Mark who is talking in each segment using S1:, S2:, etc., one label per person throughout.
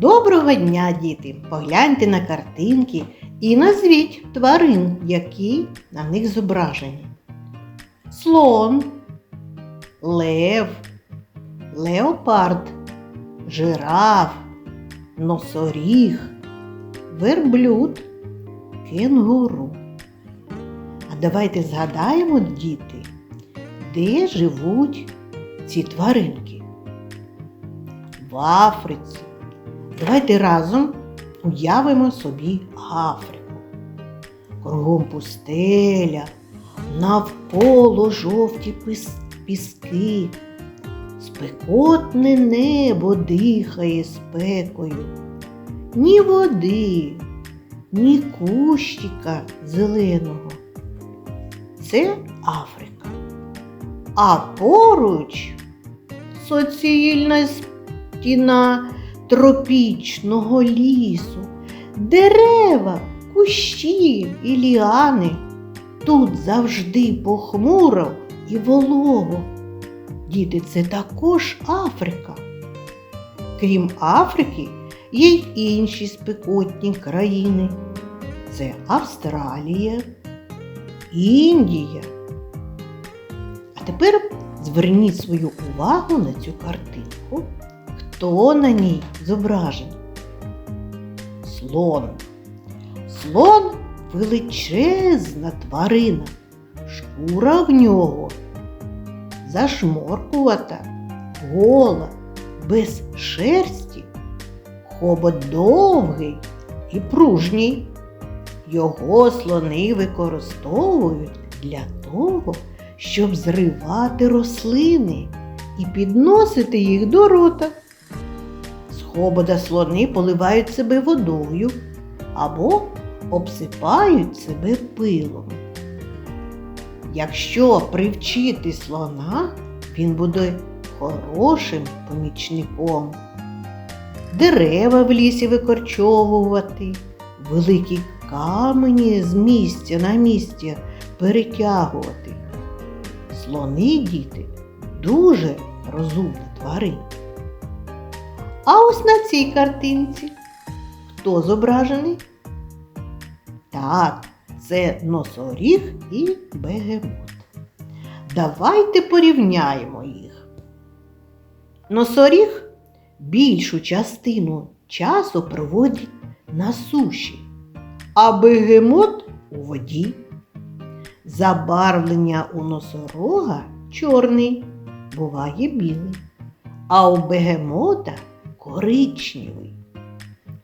S1: Доброго дня, діти! Погляньте на картинки і назвіть тварин, які на них зображені. Слон, лев, леопард, жираф, носоріг, верблюд, кенгуру. А давайте згадаємо, діти, де живуть ці тваринки. В Африці. Давайте разом уявимо собі Африку. Кругом пустеля, навколо жовті піски, спекотне небо дихає спекою, ні води, ні кущика зеленого. Це Африка. А поруч суцільна стіна тропічного лісу, дерева, кущі і ліани. Тут завжди похмуро і волого. Діти, це також Африка. Крім Африки, є й інші спекотні країни. Це Австралія, Індія. А тепер зверніть свою увагу на цю картинку. Хто на ній зображений? Слон. Слон величезна тварина. Шкура в нього зашморкувата, гола, без шерсті, хобот довгий і пружній. Його слони використовують для того, щоб зривати рослини і підносити їх до рота. З хобота слони поливають себе водою або обсипають себе пилом. Якщо привчити слона, він буде хорошим помічником. Дерева в лісі викорчовувати, великі камені з місця на місце перетягувати. Слони, діти, дуже розумна тварина. А ось на цій картинці хто зображений? Так, це носоріг і бегемот. Давайте порівняємо їх. Носоріг більшу частину часу проводить на суші, а бегемот у воді. Забарвлення у носорога чорний, буває білий, а у бегемота коричневий.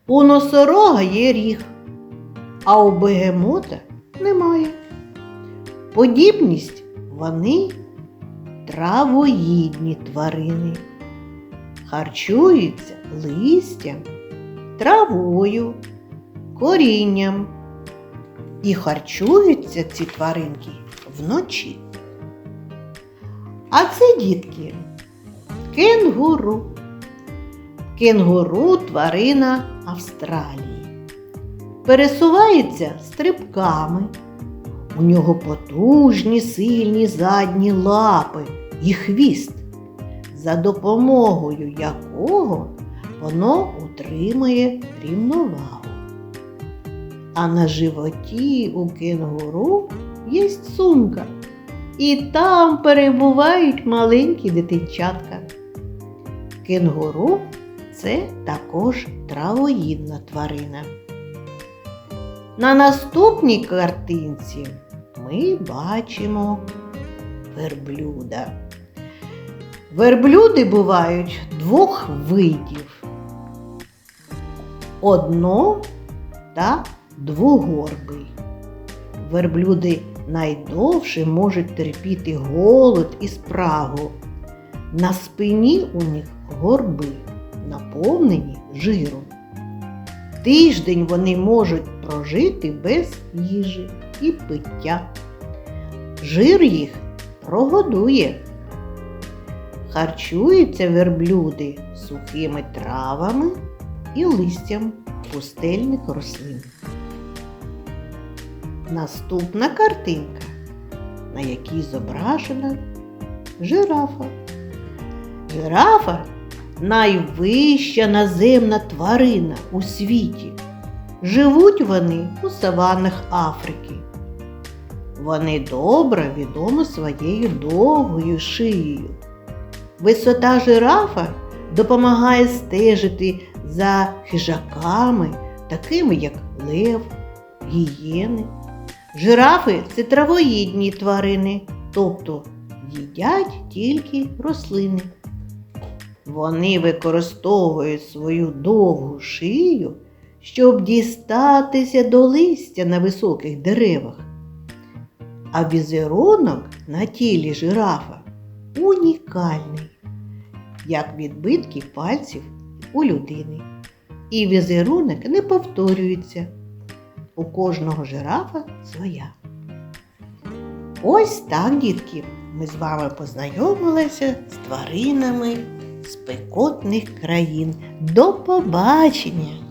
S1: У носорога є ріг, а у бегемота немає. Подібність вони травоїдні тварини, харчуються листям, травою, корінням. І харчуються ці тваринки вночі. А це дітки кенгуру. Кенгуру тварина Австралії. Пересувається стрибками. У нього потужні сильні задні лапи і хвіст, за допомогою якого воно утримує рівновагу. А на животі у кенгуру є сумка, і там перебувають маленькі дитинчатка. Кенгуру це також травоїдна тварина. На наступній картинці ми бачимо верблюда. Верблюди бувають двох видів. Одно та двогорбий. Верблюди найдовше можуть терпіти голод і спрагу. На спині у них горби, наповнені жиром. Тиждень вони можуть прожити без їжі і пиття. Жир їх прогодує. Харчуються верблюди сухими травами і листям пустельних рослин. Наступна картинка, на якій зображена жирафа. Жирафа найвища наземна тварина у світі. Живуть вони у саваннах Африки. Вони добре відомі своєю довгою шиєю. Висота жирафа допомагає стежити за хижаками, такими як лев, гієни. Жирафи це травоїдні тварини, тобто їдять тільки рослини. Вони використовують свою довгу шию, щоб дістатися до листя на високих деревах. А візерунок на тілі жирафа унікальний, як відбитки пальців у людини. І візерунок не повторюється. У кожного жирафа своя. Ось так, дітки, ми з вами познайомилися з тваринами спекотних країн. До побачення!